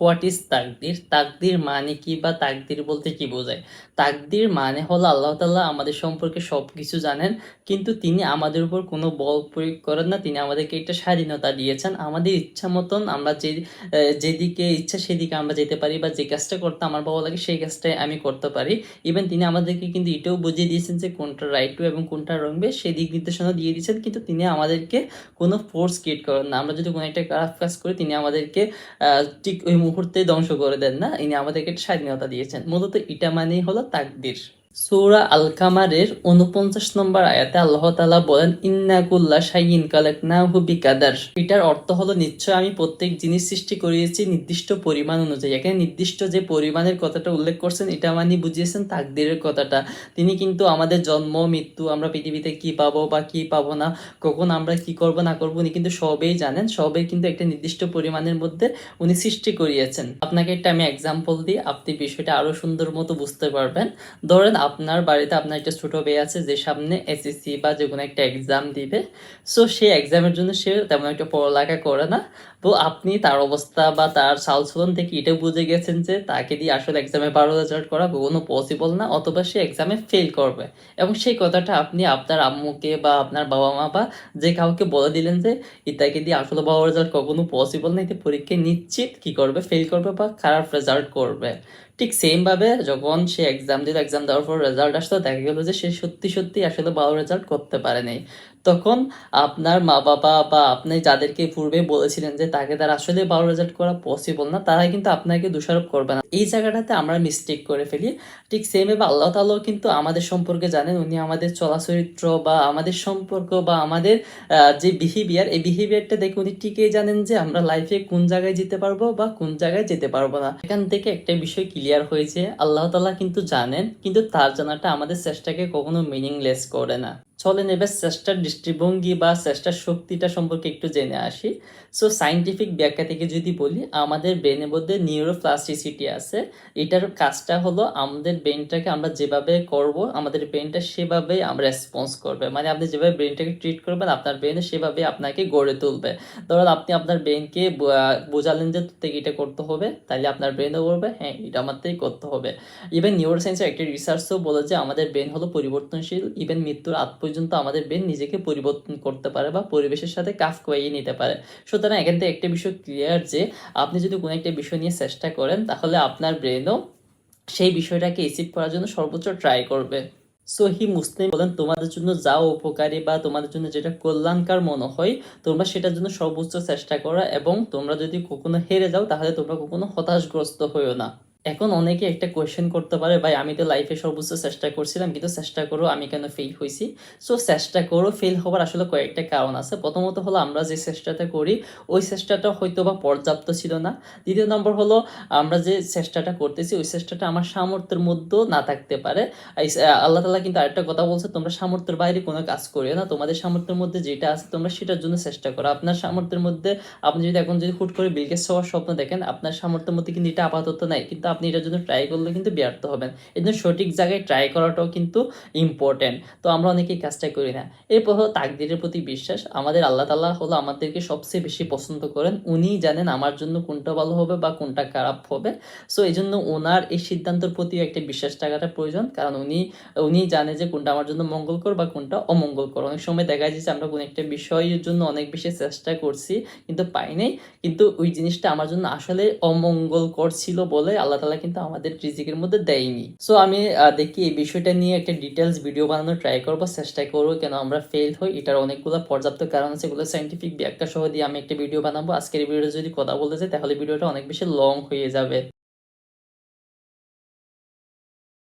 What is তাকদির তাকদির মানে কি বা তাকদির বলতে কি বোঝায়? তাকদির মানে হলো আল্লাহ তাআলা আমাদের সম্পর্কে সব কিছু জানেন, কিন্তু তিনি আমাদের উপর কোনো বল প্রয়োগ করেন না। তিনি আমাদেরকে একটা স্বাধীনতা দিয়েছেন। আমাদের ইচ্ছা মতন আমরা যে যেদিকে ইচ্ছা সেদিকে আমরা যেতে পারি বা যে কাজটা করতে আমার ভালো লাগে সেই কাজটাই আমি করতে পারি। ইভেন তিনি আমাদেরকে কিন্তু এটাও বুঝিয়ে দিয়েছেন যে কোনটা রাইট টু এবং কোনটা রং বে সেই দিক নির্দেশনা দিয়ে দিয়েছেন, কিন্তু তিনি আমাদেরকে কোনো ফোর্স ক্রিয়েট করেন না। আমরা যদি কোনো একটা খারাপ কাজ করি, তিনি আমাদেরকে ঠিক ওই মুহূর্তে ধ্বংস করে দেন না। ইনি আমাদেরকে স্বাধীনতা দিয়েছেন। মূলত এটা মানেই হলো তাকদির। সূরা আল কামারের উনপঞ্চাশ নম্বর আয়াতে আল্লাহ তাআলা বলেন ইন্নাকুল্লা শাইইন কালাকনাহু বিকাদার। এটার অর্থ হলো, নিশ্চয় আমি প্রত্যেক জিনিস সৃষ্টি করিয়েছি নির্দিষ্ট পরিমাণ অনুযায়ী। এখানে নির্দিষ্ট যে পরিমাণের কথাটা উল্লেখ করছেন, এটা মানে বুঝিয়েছেন তাকদিরের কথাটা। তিনি কিন্তু আমাদের জন্ম, মৃত্যু, আমরা পৃথিবীতে কি পাবো বা কি পাবো না, কখন আমরা কি করব, না করব, উনি কিন্তু সবেই জানেন। সবেই কিন্তু একটা নির্দিষ্ট পরিমাণের মধ্যে উনি সৃষ্টি করিয়েছেন। আপনাকে একটা আমি এক্সাম্পল দিই, আপনি বিষয়টা আরও সুন্দর মতো বুঝতে পারবেন। ধরেন আপনার বাড়িতে আপনার একটা ছোট মেয়ে আছে, যে সামনে এসএসসি বা যে কোনো একটা এক্সাম দিবে। সো সেই এক্সামের জন্য সে তেমন একটা পড়ালেখা করে না। তো আপনি তার অবস্থা বা তার সালসলন থেকে এটা বুঝে গেছেন যে তাকে দিয়ে আসলে এক্সামে ভালো রেজাল্ট করা কোনো পসিবল না, অথবা সে এক্সামে ফেল করবে। এবং সেই কথাটা আপনি আপনার আম্মুকে বা আপনার বাবা মা বা যে কাউকে বলে দিলেন যে ইতাকে দিয়ে আসলে ভালো রেজাল্ট কখনো পসিবল না, এতে পরীক্ষায় নিশ্চিত কি করবে ফেল করবে বা খারাপ রেজাল্ট করবে। ঠিক সেম ভাবে যখন সে এক্সাম দিল এক্সাম দেওয়ার পর রেজাল্ট আসতো দেখা গেল যে সে সত্যি সত্যি আসলে ভালো রেজাল্ট করতে পারে নাই। তখন আপনার মা বাবা বা আপনি যাদেরকে পূর্বে বলেছিলেন যে তাকে তার আসলে ভালো রেজাল্ট করা পসিবল না তারা কিন্তু আপনাকে দোষারোপ করবে না। এই জায়গাটাতে আমরা মিস্টেক করে ফেলি। ঠিক সেম ভাবে আল্লাহ তাআলাও কিন্তু আমাদের সম্পর্কে জানেন, উনি আমাদের চলাচরিত্র বা আমাদের সম্পর্ক বা আমাদের যে বিহেভিয়ার এই বিহেভিয়ারটা দেখে উনি ঠিকই জানেন যে আমরা লাইফে কোন জায়গায় যেতে পারব বা কোন জায়গায় যেতে পারব না। এখান থেকে একটা বিষয় ক্লিয়ার হয়েছে। আল্লাহ তালা কিন্তু জানেন কিন্তু তার জানাটা আমাদের চেষ্টাকে কখনো মিনিংলেস করে না। চলেন এবার চেষ্টার দৃষ্টিভঙ্গি বা চেষ্টার শক্তিটা সম্পর্কে একটু জেনে আসি। সো সাইন্টিফিক ব্যাখ্যা থেকে যদি বলি, আমাদের ব্রেনের মধ্যে নিউরোপ্লাস্টিসিটি আছে। এটার কাজটা হলো আমাদের ব্রেনটাকে আমরা যেভাবে করব, আমাদের ব্রেনটা সেভাবেই আমরা রেসপন্স করবে। মানে আপনি যেভাবে ব্রেনটাকে ট্রিট করবেন, আপনার ব্রেন সেভাবে আপনাকে গড়ে তুলবে। ধরুন আপনি আপনার ব্রেনকে বোঝালেন যে থেকে এটা করতে হবে তাহলে আপনার ব্রেনও বলবে হ্যাঁ এটা আমারতেই করতে হবে। ইভেন নিউরো সায়েন্সের একটা রিসার্চও বলে যে আমাদের ব্রেন হলো পরিবর্তনশীল ইভেন মৃত্যুর আগ পর্যন্ত আমাদের ব্রেন নিজেকে পরিবর্তন করতে পারে বা পরিবেশের সাথে কাজ করিয়ে নিতে পারে। সুতরাং এখান থেকে একটা বিষয় ক্লিয়ার যে, আপনি যদি কোনো একটা বিষয় নিয়ে চেষ্টা করেন, তাহলে আপনার ব্রেনও সেই বিষয়টাকে রিসিভ করার জন্য সর্বোচ্চ ট্রাই করবে। সো হি মুসলিম বলেন, তোমাদের জন্য যা উপকারী বা তোমাদের জন্য যেটা কল্যাণকার মনে হয়, তোমরা সেটার জন্য সর্বোচ্চ চেষ্টা করো এবং তোমরা যদি কখনো হেরে যাও, তাহলে তোমরা কখনো হতাশগ্রস্ত হইও না। এখন অনেকে একটা কোয়েশ্চেন করতে পারে, ভাই, আমি তো লাইফে সর্বোচ্চ চেষ্টা করছিলাম, কিন্তু চেষ্টা করো, আমি কেন ফেল হয়েছি সো চেষ্টা করো ফেল হওয়ার আসলে কয়েকটা কারণ আছে। প্রথমত হলো, আমরা যে চেষ্টাটা করি, ওই চেষ্টাটা হয়তো বা পর্যাপ্ত ছিল না। দ্বিতীয় নম্বর হলো, আমরা যে চেষ্টাটা করতেছি, ওই চেষ্টাটা আমার সামর্থ্যের মধ্যেও না থাকতে পারে। আল্লাহ তালা কিন্তু আরেকটা কথা বলছে, তোমরা সামর্থ্যের বাইরে কোনো কাজ করিও না। তোমাদের সামর্থ্যের মধ্যে যেটা আছে, তোমরা সেটার জন্য চেষ্টা করো। আপনার সামর্থ্যের মধ্যে, আপনি যদি এখন যদি হুট করে বিলগেস হওয়ার স্বপ্ন দেখেন, আপনার সামর্থ্যের মধ্যে কিন্তু এটা আপাতত নাই। কিন্তু আপনি এটার জন্য ট্রাই করলে কিন্তু ব্যর্থ হবেন। এই জন্য সঠিক জায়গায় ট্রাই করাটাও কিন্তু ইম্পর্টেন্ট তো আমরা অনেকেই কাজটা করি না। এরপর হলো তাকদিরের প্রতি বিশ্বাস। আমাদের আল্লাহ তাল্লাহ হলো আমাদেরকে সবচেয়ে বেশি পছন্দ করেন। উনিই জানেন আমার জন্য কোনটা ভালো হবে বা কোনটা খারাপ হবে। সো এই জন্য ওনার এই সিদ্ধান্তের প্রতি একটা বিশ্বাস থাকাটা প্রয়োজন। কারণ উনি উনি জানে যে কোনটা আমার জন্য মঙ্গলকর বা কোনটা অমঙ্গলকর। অনেক সময় দেখা যায় যে আমরা কোনো একটা বিষয়ের জন্য অনেক বেশি চেষ্টা করছি, কিন্তু পাই নাই। কিন্তু ওই জিনিসটা আমার জন্য আসলে অমঙ্গলকর ছিল বলে আল্লাহ তালা কিন্তু আমাদের রিজিকের মধ্যে দেয়নি। সো আমি দেখি এই বিষয়টা নিয়ে একটা ডিটেলস ভিডিও বানানোর ট্রাই করব, চেষ্টা করব, কেন আমরা ফেল হই, এটার অনেকগুলো পর্যাপ্ত কারণ আছে, এগুলো সাইন্টিফিক ব্যাখ্যা সহ দিয়ে আমি একটা ভিডিও বানাবো। আজকের ভিডিও যদি কথা বলতে চাই, তাহলে ভিডিওটা অনেক বেশি লং হয়ে যাবে।